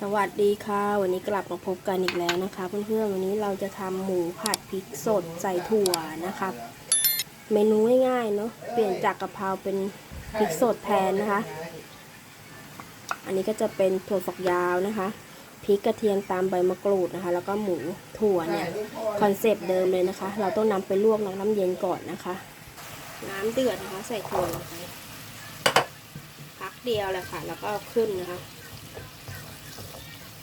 สวัสดีค่ะ วันนี้กลับมาพบกันอีกแล้วนะคะ เพื่อนๆวันนี้เราจะทำหมูผัดพริกสดใส่ถั่วนะคะเมนูง่ายๆเนาะเปลี่ยนจากกะเพราเป็นพริกสดแทนนะคะ อันนี้ก็จะเป็นถั่วฝักยาวนะคะพริกกระเทียมตามใบมะกรูดนะคะ แล้วก็หมูถั่วเนี่ยคอนเซปต์เดิมเลยนะคะ เราต้องนำไปลวกน้ำเย็นก่อนนะคะ น้ำเดือดนะคะ ใส่ถั่วลงไปพักเดียวแหละค่ะ แล้วก็ขึ้นนะคะ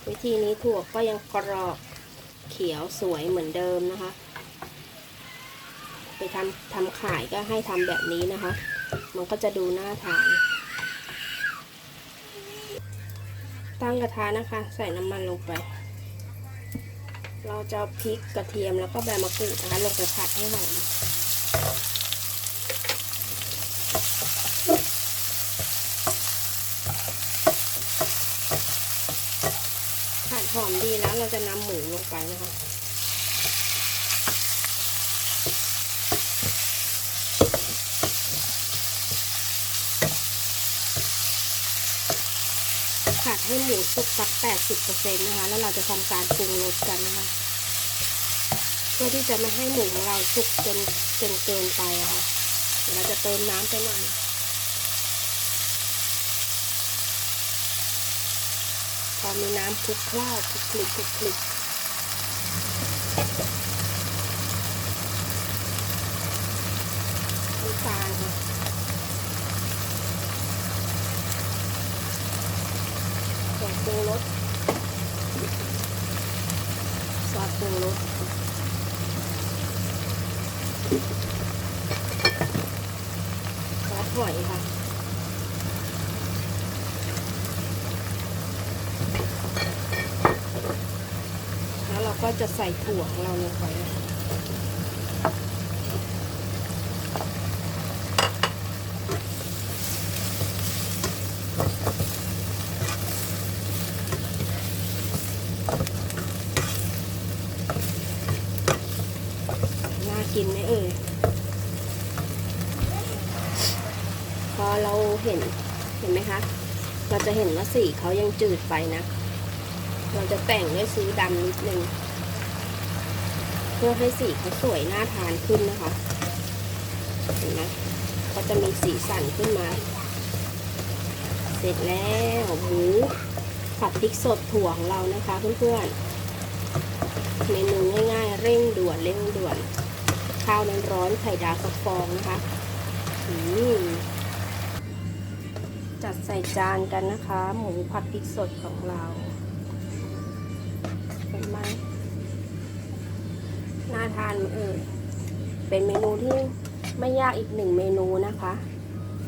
วิธีนี้ถั่วก็ยังกรอบเขียวสวยเหมือนเดิมนะคะ ไปทำทำขายก็ให้ทำแบบนี้นะคะ มันก็จะดูน่าทาน ตั้งกระทะนะคะ ใส่น้ำมันลงไป เราจะพริกกระเทียมแล้วก็ใบมะกรูดนะคะลงไปผัดให้หอม หอมดีแล้วเราจะนำหมูลงไปนะคะผัดให้หมูสุกสัก 80%นะคะ แล้วเราจะทำการปรุงรสกันนะคะ เพื่อที่จะไม่ให้หมูของเราสุกจนจนเกินไปะค่ะ เดี๋ยวเราจะเติมน้ำไปหน่อย พอมีน้ำคลุกเคลาคลุกคลิกคลุกคลิกน้ำตาลค่ะซอสปรุงรสซอสปรุงรสซอสหอยค่ะ แล้วเรา ก็จะใส่ถั่วของเราลงไปน่ากินไหมเอ่ยพอเราเห็นเห็นไหมคะ เราจะเห็นว่าสีเขายังจืดไปนะ เราจะแต่งด้วยสีดำนิดนึง เพื่อให้สีเขาสวยน่าทานขึ้นนะคะเห็นไหมก็จะมีสีสันขึ้นมา เสร็จแล้วหมูผัดพริกสดถั่วของเรานะคะเพื่อนๆเมนูง่ายๆ เร่งด่วนเร่งด่วน ข้าวนันร้อนไข่ดาวสักฟองนะคะจัดใส่จานกันนะคะ หมูผัดพริกสดของเรา ทานเออเป็นเมนูที่ไม่ยากอีกหนึ่งเมนูนะคะ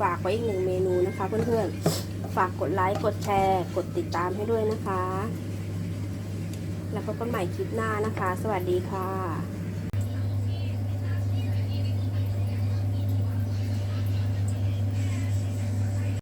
ฝากไว้อีกหนึ่งเมนูนะคะ เพื่อนๆ ฝากกดไลค์กดแชร์ กดติดตามให้ด้วยนะคะ แล้วพบกันใหม่คลิปหน้านะคะ สวัสดีค่ะ